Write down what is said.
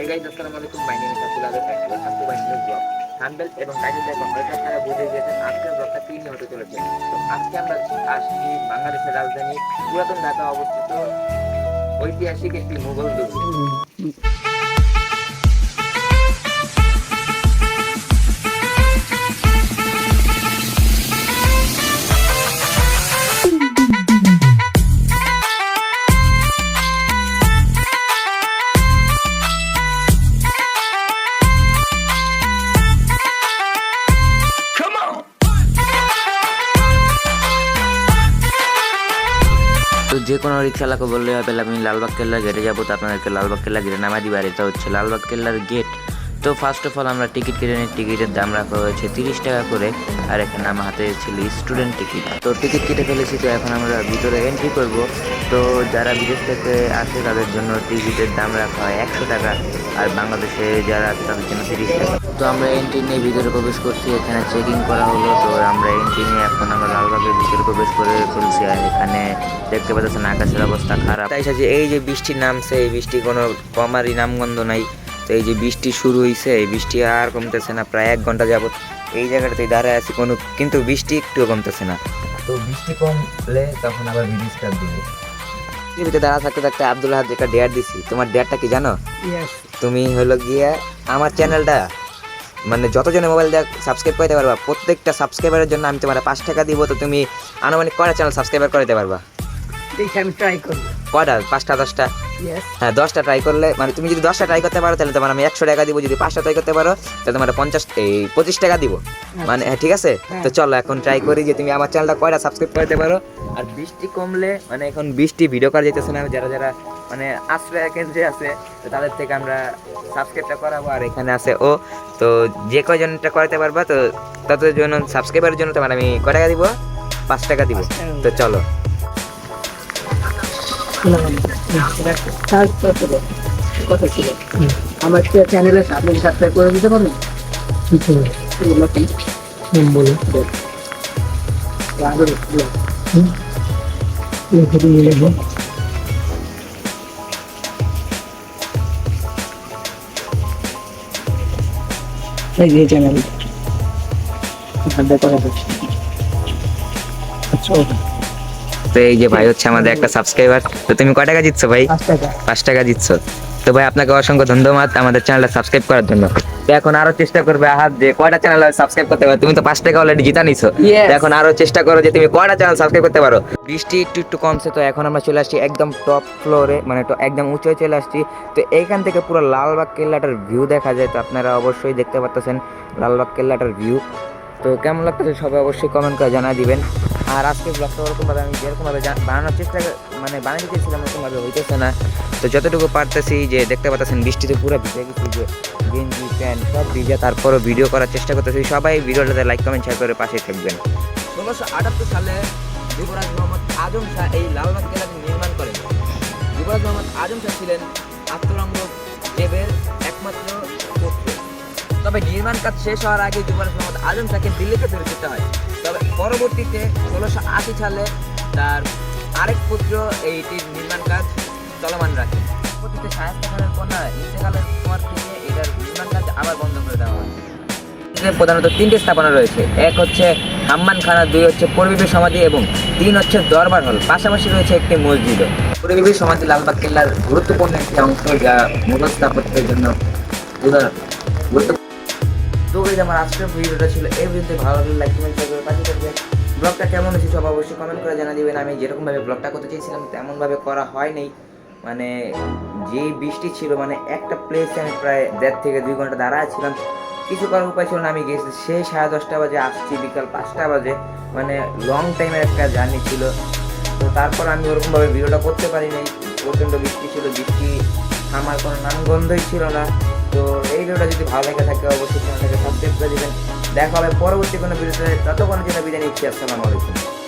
এই গাইজ আসসালামু আলাইকুম। My name is Abdul Abed and welcome to blog thumbnail এবং টাইটেল দেখে হয়তো আপনারা বুঝে গেছেন আজকের ব্লগটা কি নিয়ে হতে চলেছে। তো আজকে আমরা আসছি বাংলাদেশের রাজধানী পুরাতন ঢাকা অবস্থিত ঐতিহাসিক একটি মুঘল দুর্গ। যে কোনো রিক্সাওয়ালাকে বললে হবে আমি লালবাগ কেল্লা গেটে যাব, তো আপনাদেরকে লালবাগ কেল্লা গেটে নামা দিবার এটা হচ্ছে লালবাগ কেল্লার গেট তো ফার্স্ট অফ অল আমরা টিকিট কেটে নিই। টিকিটের দাম রাখা হয়েছে তিরিশ টাকা করে। আর এখানে আমার হাতে ছিল স্টুডেন্ট টিকিট তো টিকিট কেটে ফেলেছি, তো এখন আমরা ভিতরে এন্ট্রি করব। তো যারা বিদেশ থেকে আসে, তাদের জন্য টিকিটের দাম রাখা হয় একশো টাকা। আর বাংলাদেশে যারা আছে, তাদের জন্য তিরিশ টাকা। তো আমরা এন্ট্রি নিয়ে ভিতরে প্রবেশ করছি, এখানে চেকিং করা হলো। তো আমরা এন্ট্রি নিয়ে এখন আমরা লালবাগের ভিতরে প্রবেশ করে ফেলছি। আর এখানে দেখতে পাচ্ছেন, আকাশের অবস্থা খারাপ। তাই সাথে এই যে বৃষ্টি নামছে, এই বৃষ্টি কোনো কমারই নামগন্ধ নাই। তো এই যে বৃষ্টি শুরু হয়েছে এই বৃষ্টি আর কমতেছে না প্রায় এক ঘণ্টা যাবত এই জায়গাটাতে দাঁড়ায় আছি কোনো কিন্তু বৃষ্টি একটুও কমতেছে না। তো বৃষ্টি কমলে তখন আবার ভিডিও স্টার্ট দিব। টিভিতে দাঁড়া থাকতে থাকতে আব্দুল হাত একটা ডেয়ার দিছি তোমার ডেয়ারটা কি জানো? তুমি হলো গিয়ে আমার চ্যানেলটা মানে যতজনে মোবাইল দেখ সাবস্ক্রাইব করতে পারবা প্রত্যেকটা সাবস্ক্রাইবারের জন্য আমি তোমার পাঁচ টাকা দিব তো তুমি আনুমানিক কয়টা চ্যানেল সাবস্ক্রাইবার করতে পারবা? দেখি আমি ট্রাই করব। কয়টা? পাঁচটা দশটা? হ্যাঁ দশটা ট্রাই করলে মানে তুমি যদি দশটা ট্রাই করতে পারো তাহলে তোমার আমি একশো টাকা দিব। যদি পাঁচটা ট্রাই করতে পারো তাহলে তোমার পঞ্চাশ এই পঁচিশ টাকা দিব। মানে হ্যাঁ ঠিক আছে? তো চলো এখন ট্রাই করি যে তুমি আমার চ্যানেলটা কয়টা সাবস্ক্রাইব করতে পারো। আর বৃষ্টি কমলে মানে এখন বৃষ্টি ভিডিও করা যেতেছে না যারা যারা মানে আশ্রয় কেন্দ্রে আছে তো তাদের থেকে আমরা সাবস্ক্রাইবটা করাবো। আর এখানে আছে ও। তো যে কয়জনটা করাতে পারবা তো তাদের জন্য সাবস্ক্রাইবারের জন্য তোমার আমি কয় টাকা দিব? পাঁচ টাকা দিব। তো চলো। কত ছিল আমার চ্যানেলে আপনি সাবস্ক্রাইব করে দিতে কি বলে এই চ্যানেল আচ্ছা তো এই যে ভাই হচ্ছে আমাদের একটা সাবস্ক্রাইবার তো তুমি কয় টাকা জিতছো ভাই? পাঁচ টাকা। দিচ্ছ তো ভাই আপনাকে অসংখ্য ধন্যবাদ আমাদের চ্যানেলটা সাবস্ক্রাইব করার জন্য। তো এখন আরও চেষ্টা করবে হাত যে কয়টা চ্যানেল সাবস্ক্রাইব করতে পারো। তুমি তো পাঁচ টাকা অলরেডি জিতা নিছো। এখন আরও চেষ্টা করো যে তুমি কয়টা চ্যানেল সাবস্ক্রাইব করতে পারো। বৃষ্টি একটু একটু কমছে তো এখন আমরা চলে আসছি একদম টপ ফ্লোরে মানে তো একদম উঁচুয় চলে আসছি। তো এইখান থেকে পুরো লালবাগ কেল্লাটার ভিউ দেখা যায় তো আপনারা অবশ্যই দেখতে পারতেছেন লালবাগ কেল্লাটার ভিউ তো কেমন লাগতেছে সবাই অবশ্যই কমেন্ট করে জানা দিবেন। আর আজকে ব্লগটা ওরকমভাবে আমি যেরকমভাবে বানানোর চেষ্টা মানে বানিয়ে দিতেছিলাম ওরকমভাবে হইতেছে না। তো যতটুকু পারতেছি যে দেখতে পাচ্ছেন বৃষ্টিতে পুরো ভিজে গেছি যে, গেঞ্জি, প্যান্ট সব ভিজে তারপরও ভিডিও করার চেষ্টা করতেছি। সবাই ভিডিওটাতে লাইক কমেন্ট শেয়ার করে পাশে থাকবেন। ষোলোশো আটাত্তর সালে যুবরাজ মোহাম্মদ আজম শাহ এই লালবাগ কেল্লাটি নির্মাণ করেন। যুবরাজ মোহাম্মদ আজম শাহ ছিলেন আত্মরঙ্গ দেবের তবে নির্মাণ কাজ শেষ হওয়ার আগে যুবরাজ মোহাম্মদ আজম শাহকে দিল্লিতে ফেরত যেতে হয়। তবে পরবর্তীতে ষোলোশো আশি সালে তার আরেক পুত্র এইটির নির্মাণ কাজ চলমান রাখে। পরবর্তীতে শায়েস্তা খানের কন্যা ইন্তেকালের পর থেকে এটার নির্মাণ কাজ আবার বন্ধ করে দেওয়া হয়। প্রধানত তিনটি স্থাপনা রয়েছে। এক হচ্ছে হাম্মান খানা, দুই হচ্ছে পরিবেশ সমাধি এবং তিন হচ্ছে দরবার হল। পাশাপাশি রয়েছে একটি মসজিদও। পরিবেশ সমাধি লালবাগ কেল্লার গুরুত্বপূর্ণ একটি অংশ যা মুঘল স্থাপত্যের জন্য উদাহরণ। গুরুত্ব তো এই আমার আজকের ভিডিওটা ছিল এই ভিডিওতে ভালো লাগলে লাইক কমেন্ট করে পাশে থাকবেন। ব্লগটা কেমন হয়েছে সব অবশ্যই কমেন্ট করে জানা দিবেন। আমি যেরকমভাবে ব্লগটা করতে চেয়েছিলাম, তেমনভাবে করা হয়নি। মানে যেই বৃষ্টি ছিল মানে একটা প্লেসে আমি প্রায় দেড় থেকে দুই ঘণ্টা দাঁড়ায় ছিলাম। কিছু করার উপায় ছিল না, আমি গেছি সেই সাড়ে দশটা বাজে আসছি, বিকাল পাঁচটা বাজে। মানে লং টাইমের একটা জার্নি ছিল। তো তারপর আমি ওরকমভাবে ভিডিওটা করতে পারি নাই প্রচণ্ড বৃষ্টি ছিল, বৃষ্টি আমার কোনো নামগন্ধই ছিল না। তো এই ভিডিওটা যদি ভালো লেগে থাকে, অবশ্যই চ্যানেলটাকে সাবস্ক্রাইব করে দেবেন। দেখা হবে পরবর্তী কোনো ভিডিওতে। ততক্ষণের জন্য বিদায় নিচ্ছি। আসসালামু আলাইকুম।